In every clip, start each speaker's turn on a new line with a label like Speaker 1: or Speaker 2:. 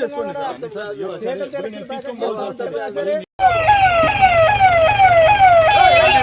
Speaker 1: చేసుకోండి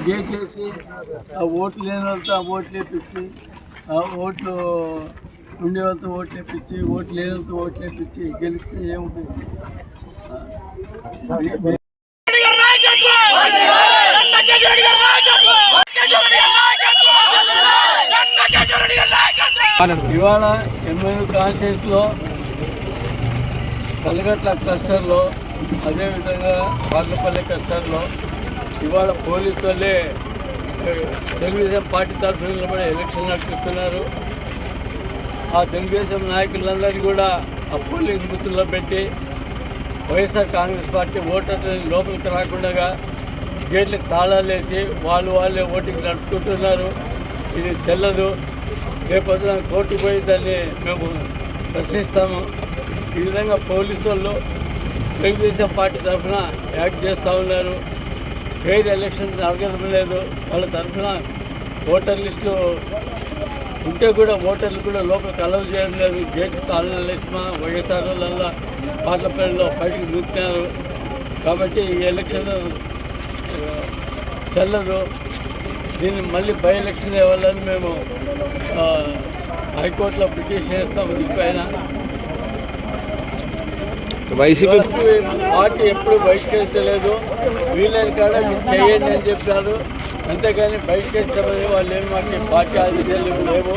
Speaker 1: గేట్ వేసి ఆ ఓట్లు లేని వాళ్ళతో ఆ ఓట్లు వేపించి ఆ ఓట్లు ఉండే వాళ్ళతో ఓట్లు వేపించి ఓట్లు లేని వాళ్ళతో ఓట్లు వేపించి గెలిస్తే ఏముంటుంది ఇవాళ ఎమ్మెల్యే కాన్స్టిట్యూన్స్లో కలగట్ల క్లస్టర్లో అదేవిధంగా బార్లపల్లి క్లస్టర్లో ఇవాళ పోలీసు వాళ్ళే తెలుగుదేశం పార్టీ తరఫున నిలబడి ఎలక్షన్ నడిపిస్తున్నారు. ఆ తెలుగుదేశం నాయకులందరినీ కూడా ఆ పోలింగ్ బూత్లో పెట్టి వైఎస్ఆర్ కాంగ్రెస్ పార్టీ ఓటర్లని లోపలికి రాకుండా గేట్లకు తాళాలు వేసి వాళ్ళు వాళ్ళే ఓటింగ్ నడుపుకుంటున్నారు. ఇది చెల్లదు. రేపొద్దున కోర్టు పోయి దాన్ని మేము ప్రశ్నిస్తాము. ఈ విధంగా పోలీసు వాళ్ళు తెలుగుదేశం పార్టీ తరఫున యాక్ట్ చేస్తూ ఉన్నారు. ఫెయిర్ ఎలక్షన్ జరగడం లేదు. వాళ్ళ తరఫున ఓటర్ లిస్టు ఉంటే కూడా ఓటర్లు కూడా లోపలికి అలౌ చేయడం లేదు. గేట్ తాళాలు వేసిన వైఎస్ఆర్ పాటలపల్లిలో పార్లమెంట్లో బయటకు దూకుతున్నారు కాబట్టి ఈ ఎలక్షన్ ఆ, చెల్లదు. దీన్ని మళ్ళీ బై ఎలక్షన్ ఇవ్వాలని మేము హైకోర్టులో పిటిషన్ చేస్తాం. దీనిపైన
Speaker 2: వైసీపీ
Speaker 1: పార్టీ ఎప్పుడు బహిష్కరించలేదు. వీళ్ళని కాడ మీరు చేయండి అని చెప్పారు. అంతేగాని బహిష్కరించమని వాళ్ళు ఏం మాకు పార్టీ ఆదేశాలు ఏమి లేవు.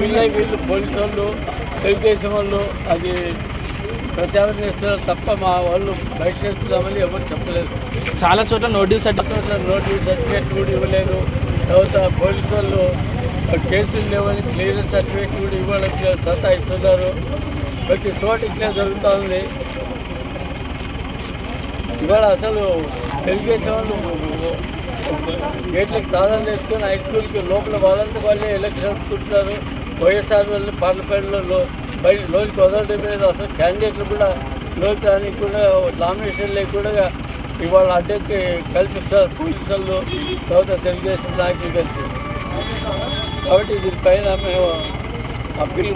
Speaker 1: వీళ్ళ వీళ్ళు పోలీసు వాళ్ళు తెలుగుదేశం వాళ్ళు అది ప్రచారం చేస్తున్నారు తప్ప మా వాళ్ళు బహిష్కరిస్తున్నామని ఎవరు చెప్పలేదు.
Speaker 2: చాలా చోట్ల నోటీస్
Speaker 1: చోట్ల నోటీస్ సర్టిఫికేట్ కూడా ఇవ్వలేదు. తర్వాత పోలీసు వాళ్ళు కేసులు లేవని క్లియరెన్స్ సర్టిఫికేట్ కూడా ఇవ్వడానికి సతాయిస్తున్నారు ప్రతి చోట ఇట్లా జరుగుతూ ఉంది. ఇవాళ అసలు తెలుగుదేశం వాళ్ళు గేట్లకు తాళాలు వేసుకొని హై స్కూల్కి లోపల వాళ్ళంతా వాళ్ళే ఎలక్షన్ అనుకుంటున్నారు వైఎస్ఆర్ వాళ్ళు పార్లమెంట్లో బయట లోకి వదలడం లేదు. అసలు క్యాండిడేట్లు కూడా లోకి రానికి కూడా నామినేషన్ లేకుండా ఇవాళ అడ్డంకి కల్పిస్తారు పోలీసు వాళ్ళు తర్వాత తెలుగుదేశం నాయకులు కలిసి. కాబట్టి దీనిపైన మేము అప్పీల్